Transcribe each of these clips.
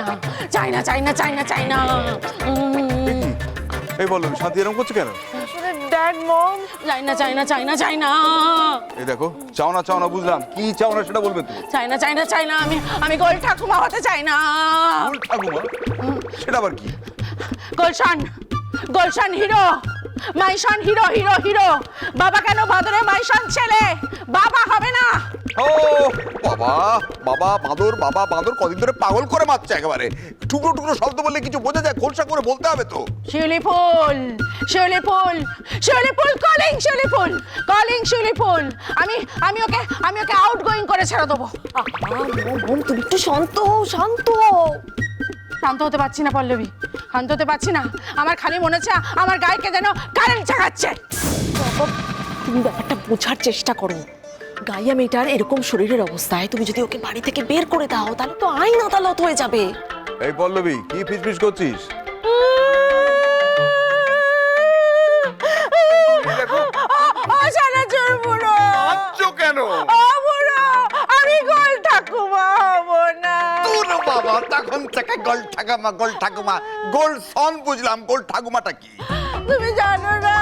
না চাই না চাই না চাই না চাই না উম, এই বলো শান্তি এরকম করছে কেন? Dad mom. চাই না চাই না চাই না চাই না এই দেখো চাও না চাও না বুঝলাম। কি চাও না সেটা বলবে তুমি। চাই না চাই না চাই না আমি আমি গোল ঠাকুমা হতে চাই না। ভুল ঠাকুমা? সেটা আবার কি? গুলশান গুলশান হিরো মাইশান হিরো হিরো হিরো। বাবা কেন বাদরে মাইশান ছেলে? বাবা হবে না। ও বাবা বাবা বাঁদর বাবা বাঁদর কদিন ধরে পাগল করে মারছে একেবারে। টুকরো টুকরো শব্দ বললে কিছু বোঝা যায় খোলসা করে বলতে হবে তো। শিউলি ফুল শিউলি ফুল শিউলি ফুল কলিং শিউলি ফুল কলিং শিউলি ফুল। আমি আমি ওকে আমি ওকে আউট গোয়িং করে ছেড়ে দেবো। আহ, বোন তুমি একটু শান্ত হও শান্ত হও। শান্ত হতে পারছি না পল্লবী। শান্ত হতে পারছি না। আমার খালি মনে হচ্ছে আমার গায়েকে যেন কারেন্ট চাগাচ্ছে তুমি ব্যাপারটা বোঝার চেষ্টা করো। গাইয়া মেয়েটার এরকম শরীরের অবস্থায় তুমি যদি ওকে বাড়ি থেকে বের করে দাও তাহলে তো আইন আদালত হয়ে যাবে। এই পল্লবী কি ফিসফিস করছিস? কেন? আমি গোল ঠাকুমা হব না। বাবা তখন থেকে গোল ঠাকুমা গোল ঠাকুমা। গোল সন বুঝলাম গোল ঠাকুমাটা কি? তুমি জানো না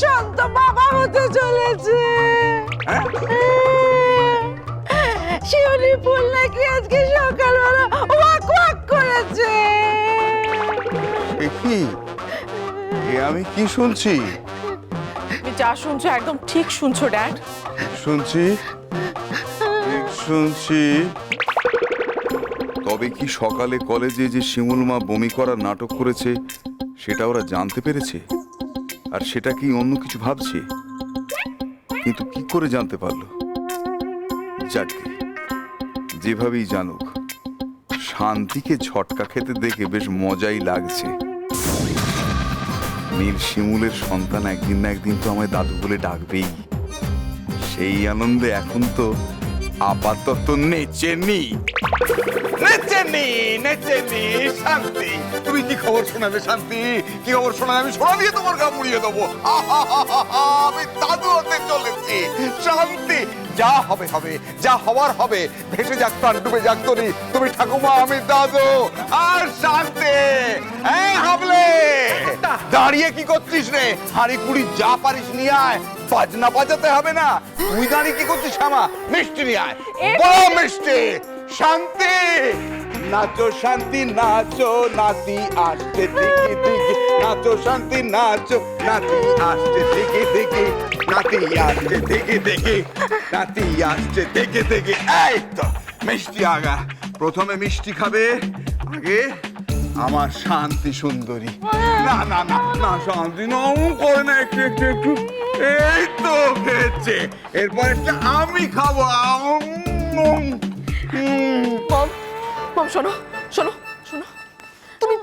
শান্ত বাবা হতে চলেছে। হ্যাঁ? শিউলি ফুল নাকি আজকে সকালবেলা ওয়াক ওয়াক করেছে। এ কি? এ আমি কি শুনছি? তুমি যা শুনছো একদম ঠিক শুনছো ড্যাড। শুনছি? ঠিক শুনছি। তবে কি সকালে কলেজে যে শিমুল মা বমি করার নাটক করেছে সেটা ওরা জানতে পেরেছে? আর সেটা কি অন্য কিছু ভাবছে? কিন্তু কি করে জানতে পারল? যাকে যেভাবেই জানুক, শান্তিকে ঝটকা খেতে দেখে বেশ মজাই লাগছে। নীল শিমুলের সন্তান একদিন না একদিন তো আমায় দাদু বলে ডাকবেই। সেই আনন্দে এখন তো আপাতত নেচে নি। নেচে নি নেচে নি শান্তি। তুমি কি খবর শোনাবে শান্তি? কি খবর শোনাবে? আমি শোনা দিয়ে তোমার গা মুড়িয়ে দেবো। আমি দাদু হতে চলেছি। শান্তি যা হবে হবে যা হওয়ার হবে। ভেসে যাক প্রাণ ডুবে যাক তরি তুমি ঠাকুমা আমি দাদু। আর শান্তি এই হাবলে। দাঁড়িয়ে কি করছিস রে? হাড়ি কুড়ি যা পারিস নিয়ে আয়। বাজনা বাজাতে হবে না। তুই দাঁড়িয়ে কি করছিস শ্যামা? মিষ্টি নিয়ে আয়। বড় মিষ্টি। শান্তি। নাচো শান্তি নাচো নাতি আসছে দিকে দিকে নাচো শান্তি নাচো নাতি আসছে দিকে দিকে নাতি আসছে দিকে দিকে নাতি আসছে দিকে দিকে এই তো মিষ্টি আগা। প্রথমে মিষ্টি খাবে আগে আমার শান্তি সুন্দরী। না না না না শান্তি না করে না একটু একটু একটু। এই তো খেয়েছে এরপর আমি খাব। উম, উম। মম মম শোনো শোনো শোনো। তুমি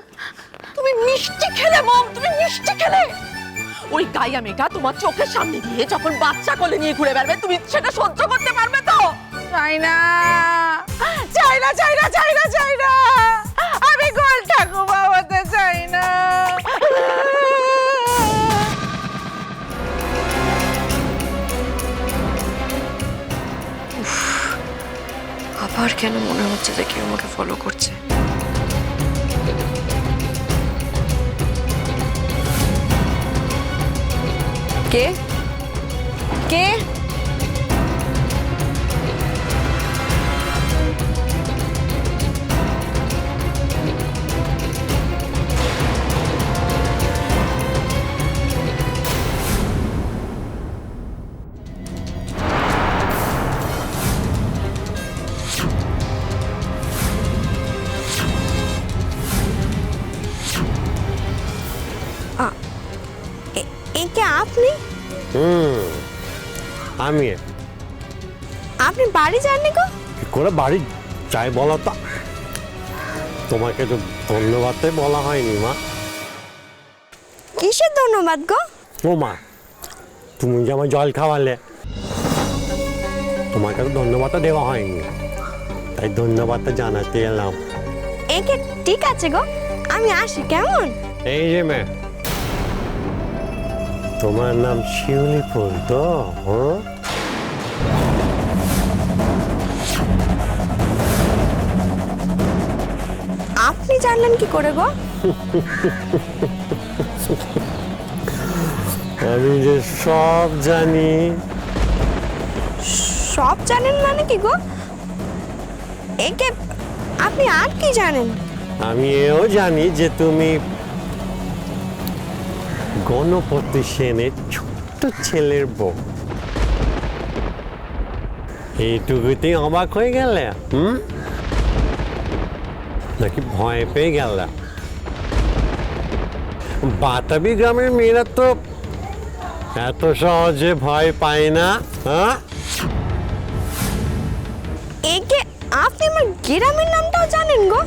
তুমি মিষ্টি খেলে মম তুমি মিষ্টি খেলে। ওই গাইয়া মেয়েটা তোমার চোখের সামনে দিয়ে যখন বাচ্চা কোলে নিয়ে ঘুরে বেড়াবে তুমি সেটা সহ্য করতে পারবে তো? চাই না। চাই না চাই না চাই না চাই না। আমি গোল ঠাকুমা আবার কেন মনে হচ্ছে যে কেউ আমাকে ফলো করছে? কে? কে? একে আপনি? হুম আমি। আপনি বাড়ি যাননি গো? কি করে বাড়ি চাই বলো তো? তোমাকে তো ধন্যবাদই বলা হয়নি মা। কিসের ধন্যবাদ গো? ও মা তুমি যে আমার জল খাওয়ালে তোমাকে তো ধন্যবাদটা দেওয়া হয়নি। তাই ধন্যবাদটা জানাতে এলাম। একে ঠিক আছে গো আমি আসি কেমন? এই যে মে তোমার নাম শিউলি ফুল তো হ্যাঁ জানলেন কি করে গো? আমি যে সব জানি। সব জানেন মানে কি গো? একে আপনি আর কি জানেন? আমি এও জানি যে তুমি গণপতি সেনের ছোট্ট ছেলের বউ। এইটুকুতেই অবাক হয়ে গেলে, হুম? নাকি ভয় পেয়ে গেলে? বাতাবি গ্রামের মেয়েরা তো এত সহজে ভয় পায় না হ্যাঁ? একে আপনি আমার গ্রামের নামটাও জানেন গো?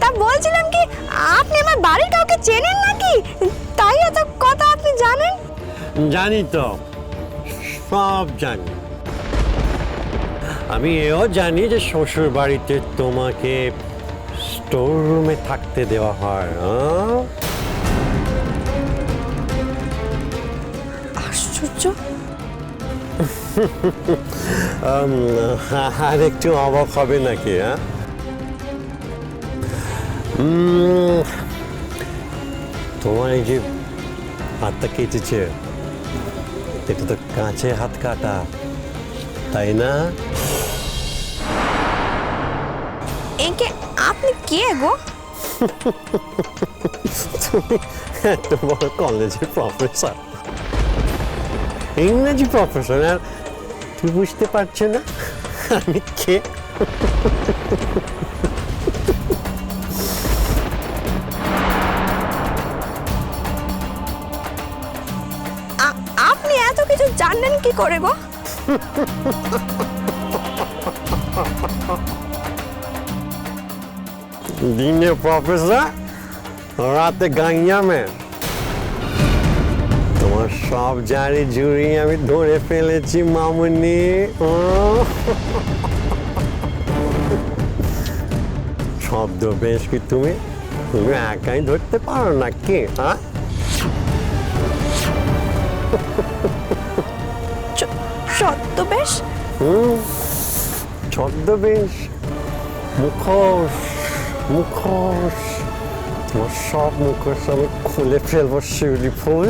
তা বলছিলাম কি আপনি আমার বাড়ির কাউকে চেনেন নাকি? তাই এত কথা আপনি জানেন? জানি তো সব জানি। আমি এও জানি যে শ্বশুর বাড়িতে তোমাকে স্টোর রুমে থাকতে দেওয়া হয় হ্যাঁ? আশ্চর্য। আর একটু অবাক হবে নাকি হ্যাঁ? উম, তোমার এই যে হাতটা কেটেছে এটা তো কাঁচে হাত কাটা তাই না? একে আপনি কে গো? তুমি বড় কলেজের প্রফেসর ইংরেজি প্রফেসর আর তুই বুঝতে পারছ না? আমি কে? জানলেন কি করে গো? দিনে প্রফেসর, রাতে গাইয়ামে তোমার সব জারি জুড়ি আমি ধরে ফেলেছি, মামুনি। শব্দ বেশ কি তুমি? তুমি একাই ধরতে পারো না কি হ্যাঁ? ছদ্মবেশ? ছদ্মবেশ। মুখোশ মুখোশ। তোমার সব মুখোশ আমি খুলে ফেলব শিউলি ফুল।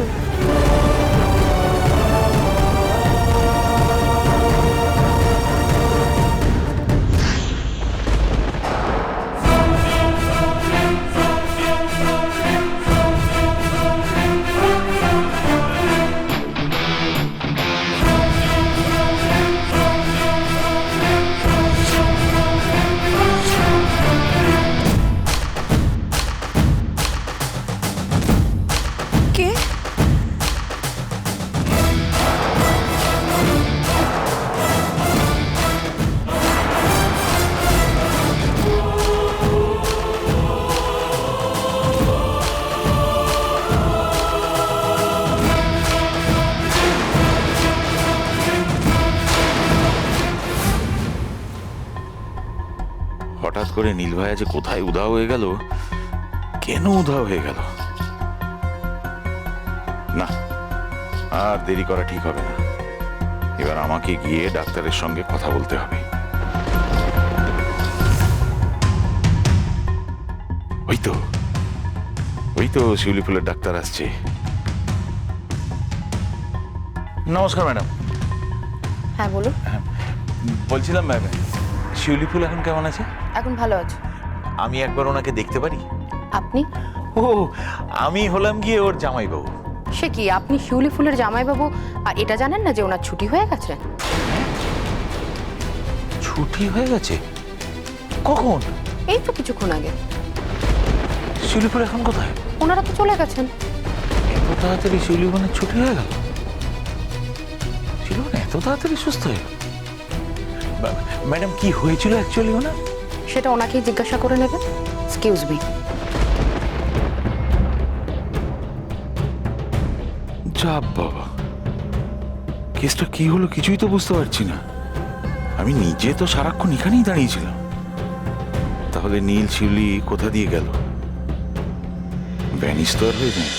করে নীল ভাইয়া যে কোথায় উধাও হয়ে গেল কেন উধাও হয়ে গেল? না আর দেরি করা ঠিক হবে না। এবার আমাকে গিয়ে ডাক্তারের সঙ্গে কথা বলতে হবে। ওই তো ওই তো শিউলি ফুলের ডাক্তার আসছে। নমস্কার ম্যাডাম। হ্যাঁ বলুন। বলছিলাম ম্যাম শিউলি ফুল এখন কেমন আছে? এখন ভালো আছে? আমি একবার ওনাকে দেখতে পারি? আপনি? ও আমি হলাম গিয়ে ওর জামাইবাবু। সে কি আপনি শিউলি ফুলের জামাইবাবু? আর এটা জানেন না যে ওনার ছুটি হয়ে গেছে? ছুটি হয়ে গেছে? কখন? এই তো কিছুক্ষণ আগে। শিউলি ফুল এখন কোথায়? ওনারা তো চলে গেছেন। এত তাড়াতাড়ি শিউলি বোনের ছুটি হয়ে গেল? শিউলি এত তাড়াতাড়ি সুস্থ হয়ে গেল? ম্যাডাম কি হয়েছিল অ্যাকচুয়ালি ওনার? সেটা ওনাকেই জিজ্ঞাসা করে নেবেন এক্সকিউজ মি যা বাবা। কেসটা কি হলো কিছুই তো বুঝতে পারছি না। আমি নিজে তো সারাক্ষণ এখানেই দাঁড়িয়েছিলাম। তাহলে নীল শিউলি কোথা দিয়ে গেল? ব্যানিস তো আর হয়ে যায়।